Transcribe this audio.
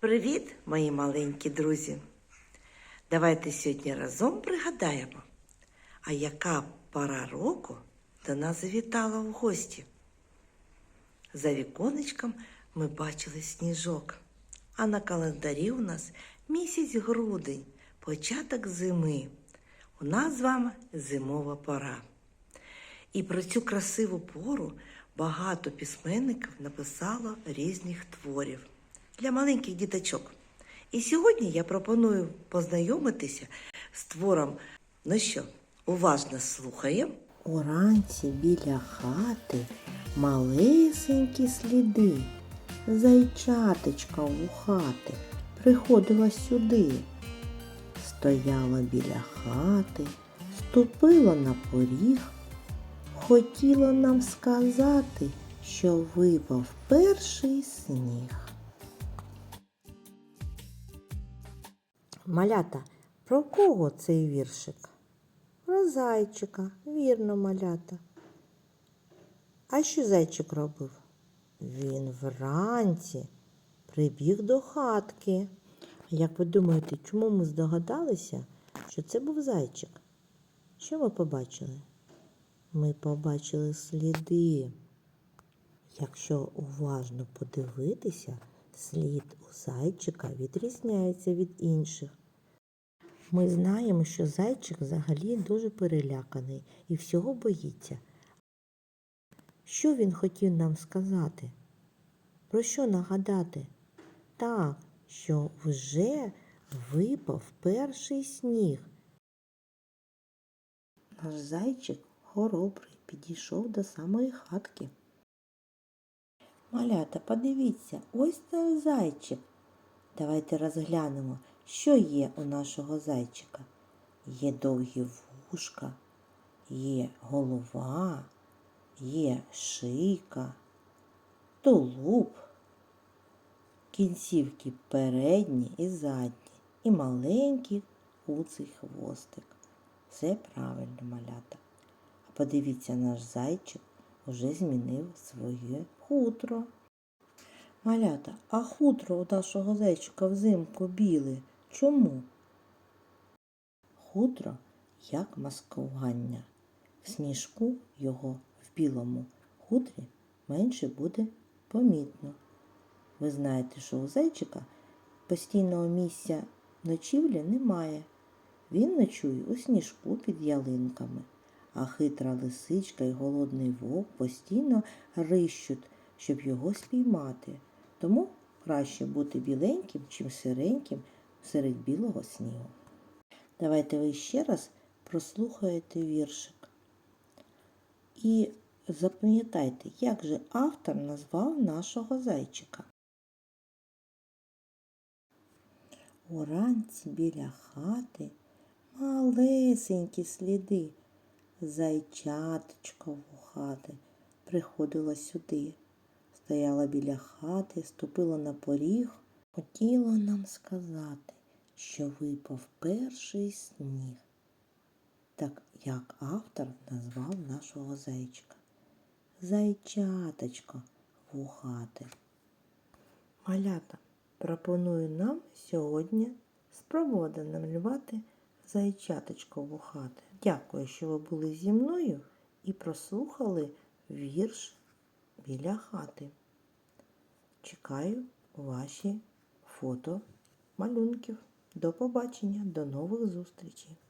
Привіт, мої маленькі друзі! Давайте сьогодні разом пригадаємо, а яка пора року до нас завітала в гості. За віконечком ми бачили сніжок, а на календарі у нас місяць грудень, початок зими. У нас з вами зимова пора. І про цю красиву пору багато письменників написало різних творів для маленьких діточок. І сьогодні я пропоную познайомитися з твором. Ну що, уважно слухаємо. Уранці біля хати малесенькі сліди. Зайчаточка у хати приходила сюди. Стояла біля хати, ступила на поріг, хотіла нам сказати, що випав перший сніг. Малята, про кого цей віршик? Про зайчика, вірно, малята. А що зайчик робив? Він вранці прибіг до хатки. Як ви думаєте, чому ми здогадалися, що це був зайчик? Що ми побачили? Ми побачили сліди. Якщо уважно подивитися, слід у зайчика відрізняється від інших. Ми знаємо, що зайчик взагалі дуже переляканий і всього боїться. Що він хотів нам сказати? Про що нагадати? Так, що вже випав перший сніг. Наш зайчик хоробрий підійшов до самої хатки. Малята, подивіться, ось цей зайчик. Давайте розглянемо, що є у нашого зайчика. Є довгі вушка, є голова, є шийка, тулуб, кінцівки передні і задні, і маленький куций хвостик. Все правильно малята. А подивіться, наш зайчик уже змінив своє хутро. Малята, а хутро у нашого зайчика взимку біле. Чому? Хутро як маскування. В сніжку його в білому хутрі менше буде помітно. Ви знаєте, що у зайчика постійного місця ночівлі немає. Він ночує у сніжку під ялинками, а хитра лисичка і голодний вовк постійно рищуть, щоб його спіймати. Тому краще бути біленьким, чим сиреньким серед білого снігу. Давайте ви ще раз прослухаєте віршик. І запам'ятайте, як же автор назвав нашого зайчика. Уранці біля хати малесенькі сліди. Зайчаточко у хати приходила сюди. Стояла біля хати, ступила на поріг, хотіла нам сказати, що випав перший сніг. Так як автор назвав нашого зайчика. Зайчаточко вухати. Малята, пропоную нам сьогодні спробувати намалювати зайчаточко вухати. Дякую, що ви були зі мною і прослухали вірш біля хати. Чекаю ваші фото малюнків. До побачення, до нових зустрічей!